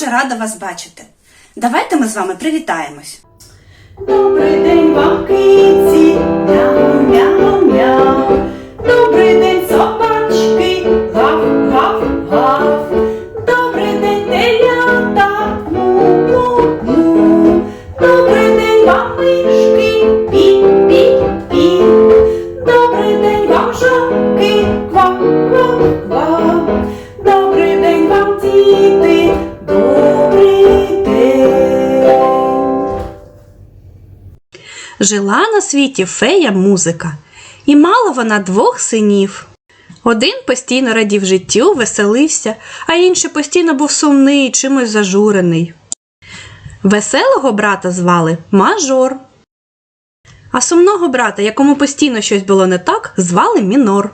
дуже рада вас бачити. Давайте ми з вами привітаємось. Добрий день вам, киці, мяу, мяу, мяу. Добрий день, собачки, гав, гав, гав. Добрий день, телята, му, му, му. Добрий день вам, мишки, пі, пі, пі. Добрий день вам, жабки, ква, Жила на світі фея музика, і мала вона двох синів. Один постійно радів життю, веселився, а інший постійно був сумний, чимось зажурений. Веселого брата звали Мажор. А сумного брата, якому постійно щось було не так, звали Мінор.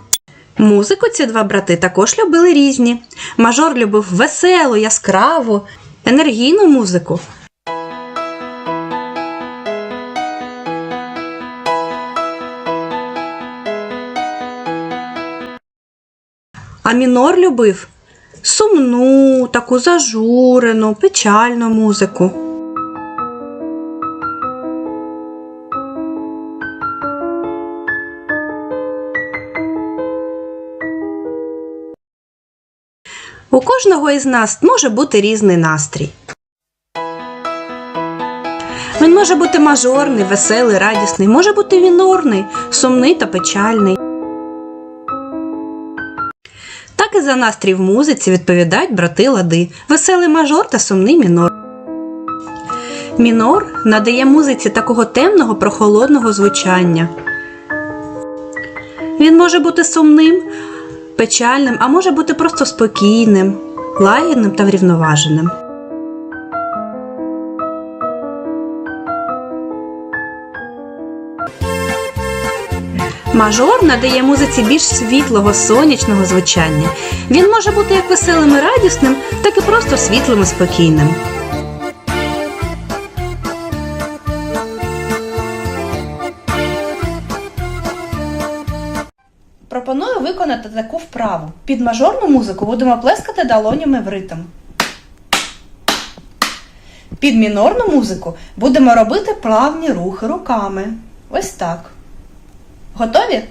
Музику ці два брати також любили різні. Мажор любив веселу, яскраву, енергійну музику, А мінор любив сумну, таку зажурену, печальну музику. У кожного із нас може бути різний настрій. Він може бути мажорний, веселий, радісний, може бути мінорний, сумний та печальний. І за настрій в музиці відповідають брати лади, веселий мажор та сумний мінор. Мінор надає музиці такого темного прохолодного звучання. Він може бути сумним, печальним, а може бути просто спокійним, лагідним та врівноваженим. Мажор надає музиці більш світлого сонячного звучання. Він може бути як веселим і радісним, так і просто світлим і спокійним. Пропоную виконати таку вправу. Під мажорну музику будемо плескати долонями в ритм. Під мінорну музику будемо робити плавні рухи руками. Ось так. Готові?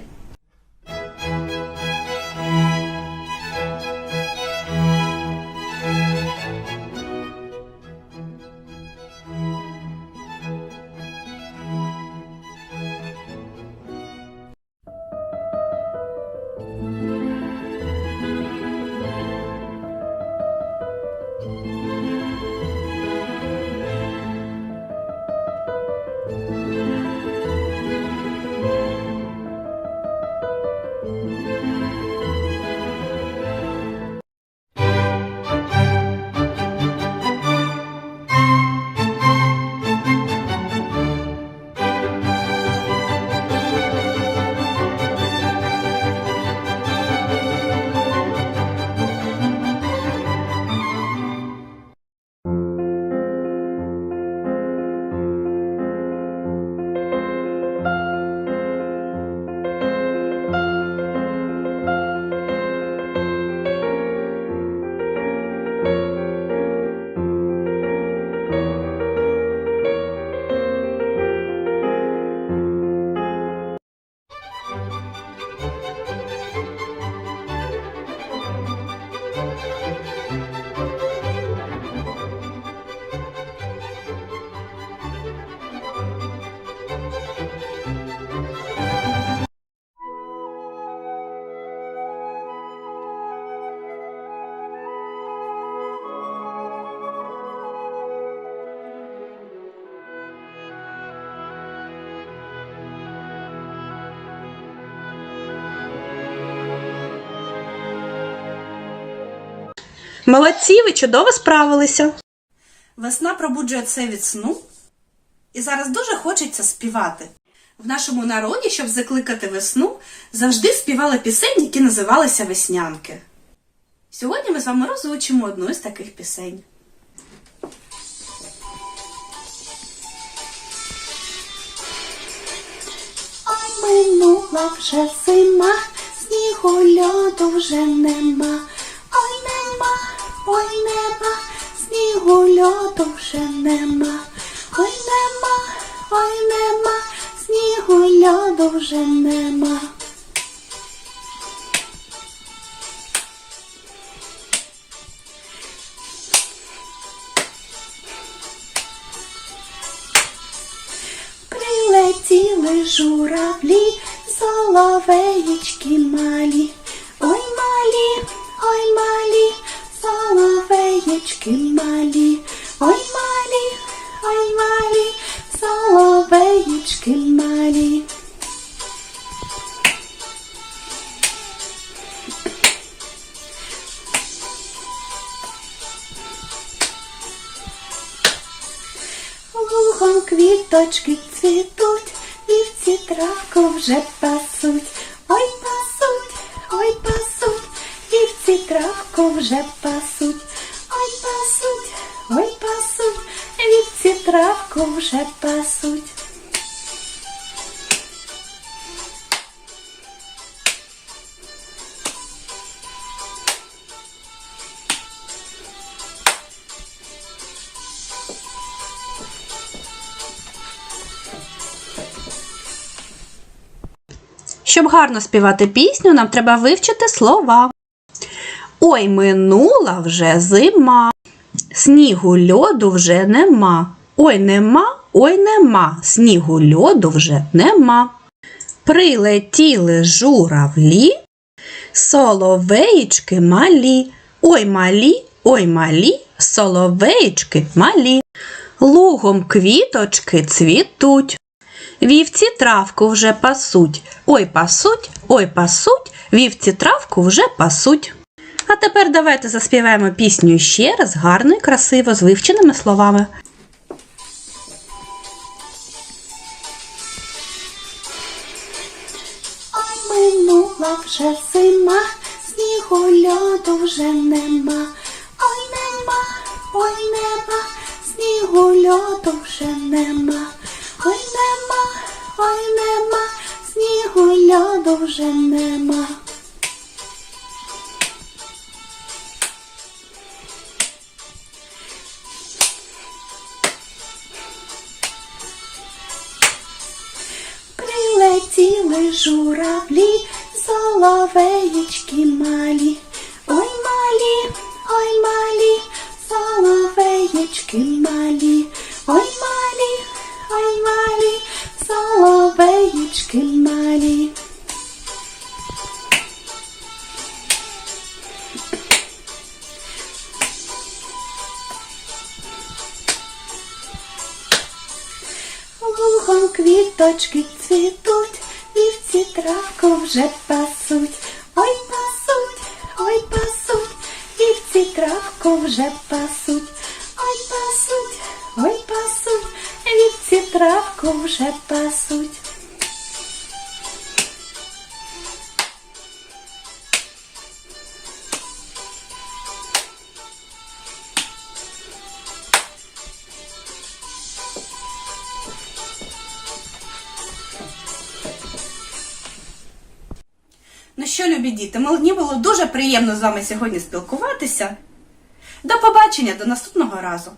Молодці, ви чудово справилися. Весна пробуджує це від сну, і зараз дуже хочеться співати. В нашому народі, щоб закликати весну, завжди співали пісень, які називалися веснянки. Сьогодні ми з вами розучимо одну із таких пісень. Ой, минула вже зима, снігу льоду вже нема. Снігу льоду вже нема. Ой нема, ой нема, снігу льоду вже нема. Прилетіли журавлі, соловеєчки малі. Квіточки цвітуть, вівці травку вже пасуть. Ой, пасуть, ой, пасуть, вівці травку вже пасуть. Ой, пасуть, ой, пасуть, вівці травку вже пасуть. Щоб гарно співати пісню, нам треба вивчити слова. Ой, минула вже зима. Снігу льоду вже нема. Ой нема, ой нема. Снігу льоду вже нема. Прилетіли журавлі, соловеїчки малі. Ой малі, ой малі, соловеїчки малі. Лугом квіточки цвітуть. Вівці травку вже пасуть. Ой пасуть, ой пасуть, вівці травку вже пасуть. А тепер давайте заспіваємо пісню ще раз гарно і красиво з вивченими словами. Ой, минула вже зима, снігу льоду вже нема. Ой, нема, ой, нема, снігу льоду вже нема. Ой, нема, ой, нема, снігу льоду вже нема. Прилетіли журавлі, соловеєчки Квіточки цвітуть, вівці травку вже пасуть. Ой, пасуть, ой, пасуть, вівці травку вже пасуть. Ой, пасуть, ой, пасуть, вівці травку вже пасуть. Що, любі діти, мені було дуже приємно з вами сьогодні спілкуватися. До побачення, до наступного разу!